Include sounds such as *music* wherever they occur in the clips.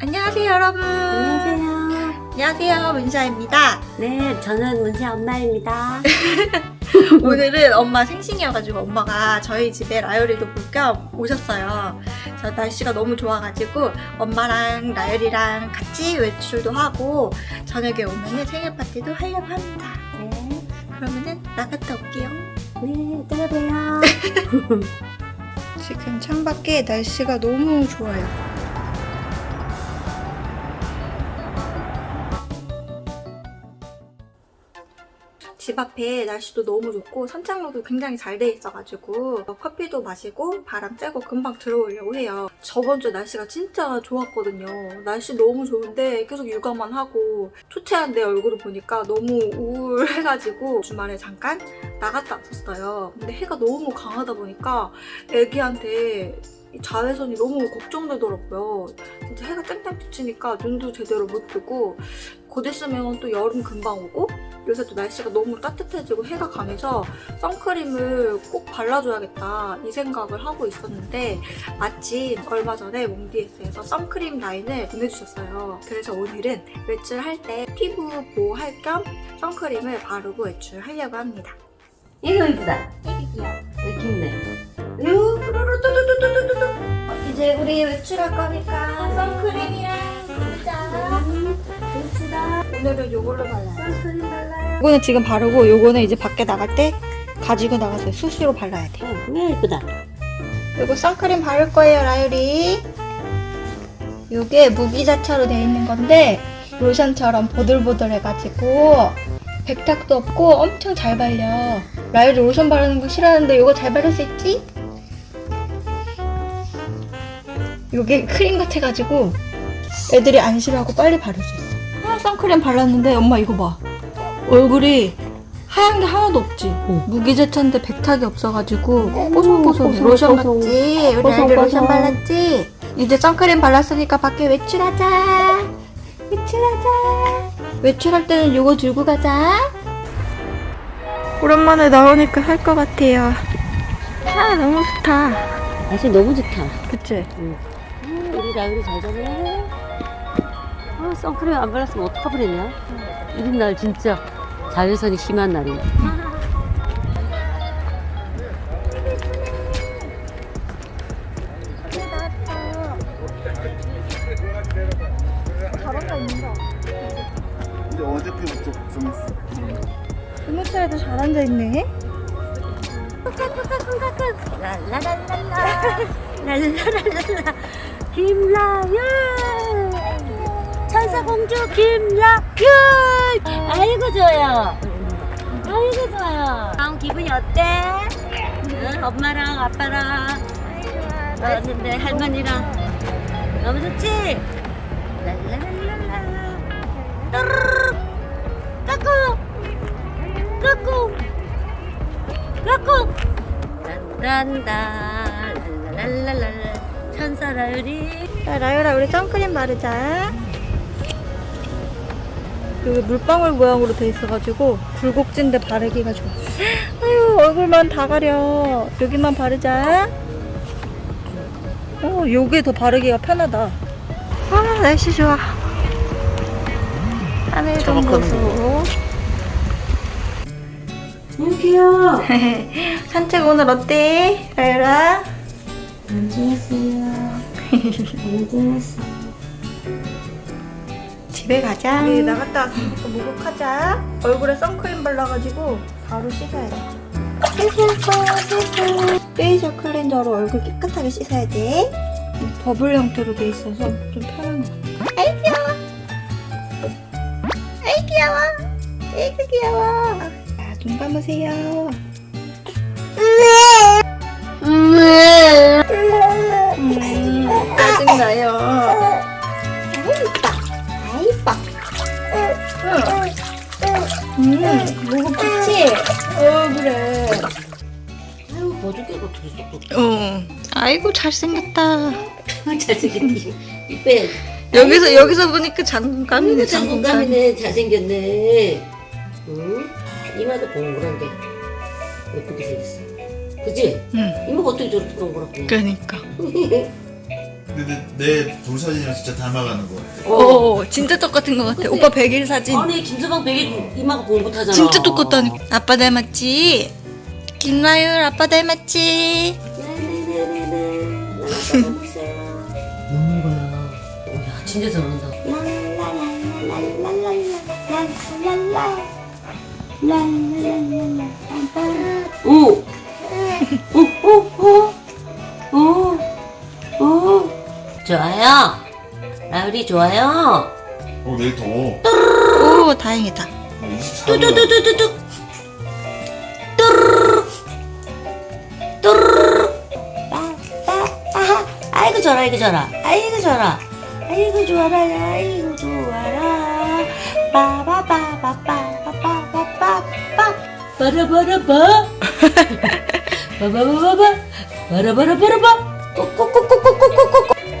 안녕하세요 여러분 안녕하세요. 안녕하세요 문샤입니다 네, 저는 문세 엄마입니다. *laughs* 오늘은 엄마 생신이어가지고 엄마가 저희 집에 라요리도 볼 겸 오셨어요 저 날씨가 너무 좋아가지고 엄마랑 라요리랑 같이 외출도 하고 저녁에 오면은 생일 파티도 하려고 합니다 네, 그러면은 나갔다 올게요 네, 또 봬요. *laughs* 지금 창밖에 날씨가 너무 좋아요. 집 앞에 날씨도 너무 좋고 산책로도 굉장히 잘 돼 있어가지고 커피도 마시고 바람 쐬고 금방 들어오려고 해요. 저번 주 날씨가 진짜 좋았거든요. 날씨 너무 좋은데 계속 육아만 하고 초췌한 내 얼굴을 보니까 너무 우울해가지고 주말에 잠깐 나갔다 왔었어요. 근데 해가 너무 강하다 보니까 애기한테 이 자외선이 너무 걱정되더라고요. 진짜 해가 땡땡 비치니까 눈도 제대로 못 뜨고 곧 있으면 또 여름 금방 오고 요새 또 날씨가 너무 따뜻해지고 해가 강해서 선크림을 꼭 발라줘야겠다 이 생각을 하고 있었는데 마침 얼마 전에 몽디에스에서 선크림 라인을 보내주셨어요. 그래서 오늘은 외출할 때 피부 보호할 겸 선크림을 바르고 외출하려고 합니다. 이거 이쁘다. 애기야. 느낌네. 루루루 뚜뚜뚜뚜뚜뚜 이제 우리 외출할 거니까 선크림이랑 바 오늘은 요걸로 발라요 선크림 발라요. 요거는 지금 바르고 요거는 이제 밖에 나갈 때 가지고 나가서 수시로 발라야 돼 어, 왜 예쁘다. 요거 선크림 바를 거예요 라유리 요게 무기자차로 되어 있는 건데 로션처럼 보들보들해가지고 백탁도 없고 엄청 잘 발려 라유리 로션 바르는 거 싫어하는데 요거 잘 바를 수 있지? 요게 크림 같아가지고 애들이 안 싫어하고 빨리 아 선크림 발랐는데 엄마 이거 봐 얼굴이 하얀 게 하나도 없지 무기자차인데 백탁이 없어가지고 뽀송뽀송해 뽀송, 로션 뽀송. 맞지? 우리 뽀송, 아이들 로션 뽀송. 발랐지? 이제 선크림 발랐으니까 밖에 외출하자 외출하자 외출할 때는 요거 들고 가자 오랜만에 나오니까 할 것 같아요 아 너무 좋다 날씨 너무 좋다. 그치? 응. 음, 우리 라울이 잘 자네. 아, 선크림 안 발랐으면 어떡할 뻔했냐? 이런 날 진짜 자외선이 심한 날이네. 잘한다 있는다 이제 어저께부터 걱정했어. 이모차에도 잘 앉아 있네 랄라랄랄라 랄라랄랄라 김라윤 천사공주 김라윤 아이고 좋아요. 아이고 좋아요. 다음 기분이 어때? 응, 엄마랑 아빠랑. 왔는데 할머니랑. 너무 좋지? 랄라랄랄라. 따르르 까꿍! 까꿍! 까꿍! 란란다. 랄랄랄랄 천사 라유리. 자, 라유라 우리 선크림 바르자. 여기 물방울 모양으로 돼 있어가지고 굴곡진데 바르기가 좋아. 아유 얼굴만 다 가려. 여기만 바르자. 어, 요게 더 바르기가 편하다. 아 날씨 좋아. 하늘 좀 보소. 안녕하세요 *laughs* 산책 오늘 어때, 라유라? 안 좋았어요 안 좋았어 집에 가자. 우리 나갔다 왔으니까 목욕하자. 얼굴에 선크림 발라가지고 바로 씻어야 돼. 씻을 페이셜 클렌저로 얼굴 깨끗하게 씻어야 돼. 버블 형태로 돼 있어서 좀 편한 것 같아. 아이 귀여워. 아이 귀여워. 아이고 귀여워. 자, 눈 감으세요. 음, 짜증나요. 음, 목욕 좋지? 어, 그래. 아유 버죽개가 어떻게 쏙쏙 어. 아이고, 잘생겼다. 잘생겼니 이쁘야 여기서, 여기서 보니까 장군감이네, 아이고 장군감이네 잘생겼네 응? 이마도 동그란데 예쁘게 생겼어 그치? 응. 이모가 어떻게 저렇게 동그랗게 그러니까. *laughs* 근데 내 돌 사진이랑 진짜 닮아가는 거 같아. 오, 진짜 똑같은 거 같아. 그치? 오빠 백일 사진. 아니 김서방 백일 이마가 봉긋하잖아. 진짜 똑같다니. 아빠 닮았지? 김나율 아빠 닮았지? 진짜 잘한다. 오. 오 *laughs* 좋아요? 라울이 좋아요? 어 내일 더워 오 다행이다. 뚜두두두두두 아이고 저라 아이고 저라 아이고 저라 아이고 좋아라 아이고 좋아라 빠바바바바바바바바 바라바라바 바바바바바 바라바라바라바 꼬꼬꼬꼬꼬꼬꼬꼬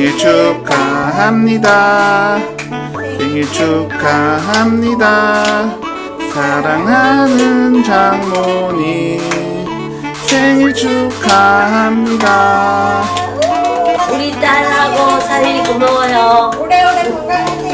생일 축하합니다. 생일 축하합니다. 사랑하는 장모님 생일 축하합니다. 우리 딸하고 살일 고마워요. 오래오래 건강하세요.